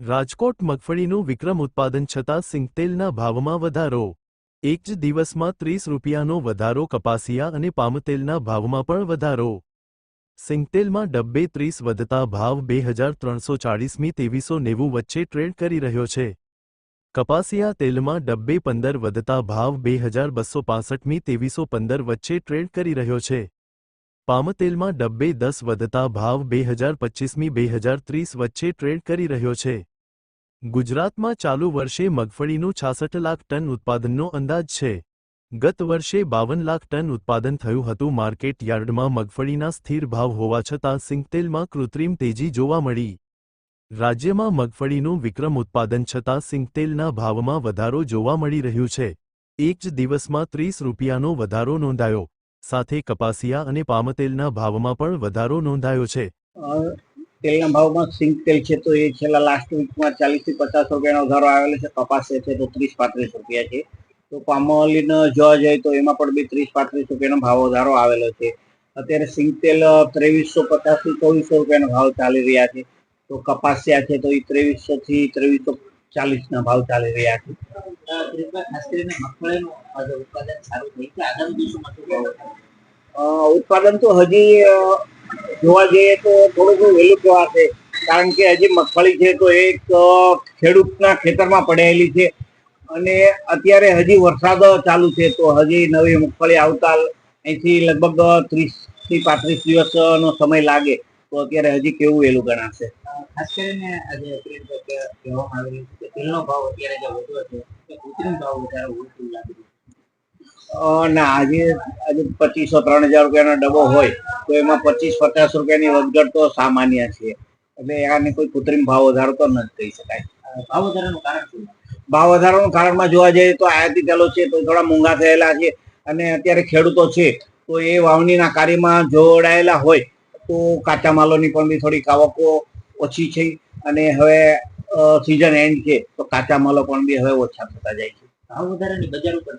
રાજકોટ મગફળીનું વિક્રમ ઉત્પાદન છતાં સિંગતેલના ભાવમાં વધારો. એક જ દિવસમાં ત્રીસ રૂપિયાનો વધારો કપાસિયા અને પામતેલના ભાવમાં પણ વધારો. સિંગતેલમાં ડબ્બે ત્રીસ વધતા ભાવ બે હજાર ત્રણસો ચાળીસમી ત્રેવીસો નેવું વચ્ચે ટ્રેડ કરી રહ્યો છે. કપાસિયા તેલમાં ડબ્બે પંદર વધતા ભાવ બે હજાર બસો પાસઠમી ત્રેવીસો પંદર વચ્ચે ટ્રેડ કરી રહ્યો છે. પામતેલમાં ડબ્બે દસ વધતા ભાવ બે હજાર પચ્ચીસમી બે હજાર ત્રીસ વચ્ચે ટ્રેડ કરી રહ્યો છે. ગુજરાતમાં ચાલુ વર્ષે મગફળીનું છાસઠ લાખ ટન ઉત્પાદનનો અંદાજ છે. ગત વર્ષે બાવન લાખ ટન ઉત્પાદન થયું હતું. માર્કેટ યાર્ડમાં મગફળીના સ્થિર ભાવ હોવા છતાં સિંગતેલમાં કૃત્રિમ તેજી જોવા મળી. રાજ્યમાં મગફળીનું વિક્રમ ઉત્પાદન છતાં સિંગતેલના ભાવમાં વધારો જોવા મળી રહ્યું છે. એક જ દિવસમાં ત્રીસ રૂપિયાનો વધારો નોંધાયો. સાથે કપાસિયા અને પામતેલના ભાવમાં પણ વધારો નોંધાયો છે. તેલના ભાવમાં સિંક તેલ છે તો એ છેલ્લા લાસ્ટ વીકમાં ચાલીસથી પચાસ રૂપિયાનો વધારો આવેલો છે. કપાસ છે તો ત્રીસ પાંત્રીસ રૂપિયા છે. તો પામોલીન જોવા જાય તો એમાં પણ બી ત્રીસ પાંત્રીસ રૂપિયાનો ભાવ વધારો આવેલો છે. અત્યારે સિંગ તેલ ત્રેવીસો પચાસથી ચોવીસો રૂપિયાનો ભાવ ચાલી રહ્યા છે. તો કપાસિયા છે તો એ ત્રેવીસો થી ત્રેવીસો ચાલીસ ના ભાવ ચાલી રહ્યા છે. ખાસ કરીને મગફળીનું ઉત્પાદન સારું થઈ છે આગામી ઉત્પાદન તો હજી જોવા જઈએ તો થોડું વહેલું કહેવાશે કારણ કે હજી મગફળી છે તો એક ખેડૂતના ખેતરમાં પડેલી છે. અને અત્યારે હજી વરસાદ ચાલુ છે તો હજી નવી મગફળી આવતા અહીંથી લગભગ ત્રીસથી પાંત્રીસ દિવસનો સમય લાગે. તો અત્યારે હજી કેવું વહેલું ગણાશે? ખાસ કરીને આજે કહેવામાં આવેલું છે કે તેલનો ભાવ અત્યારે જે વધુ છે કૃત્રિમ ભાવ વધારે હોય તેવું લાગી ના આજે આજે પચીસો ત્રણ હજાર રૂપિયાનો ડબ્બો હોય તો એમાં પચીસ પચાસ રૂપિયાની વધઘટ તો સામાન્ય છે. એટલે આને કોઈ કૃત્રિમ ભાવ વધારો તો નથી કહી શકાય. ભાવ વધારાનું કારણ શું? ભાવ વધારાનું કારણમાં જોવા જઈએ તો આયાતી તેલો છે તો થોડા મોંઘા થયેલા છે અને અત્યારે ખેડૂતો છે તો એ વાવણીના કાર્યમાં જોડાયેલા હોય તો કાચા માલોની પણ બી થોડીક આવકો ઓછી છે અને હવે સિઝન એન્ડ છે તો કાચા માલો પણ બી હવે ઓછા થતા જાય છે. ભાવ વધારાની બજાર ઉપર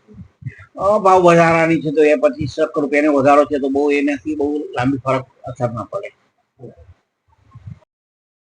ભાવ વધારાની છે તો એ પછી પચીસ રૂપિયાનો વધારો છે તો બહુ એ નથી, બહુ લાંબી ફરક અસર ના પડે.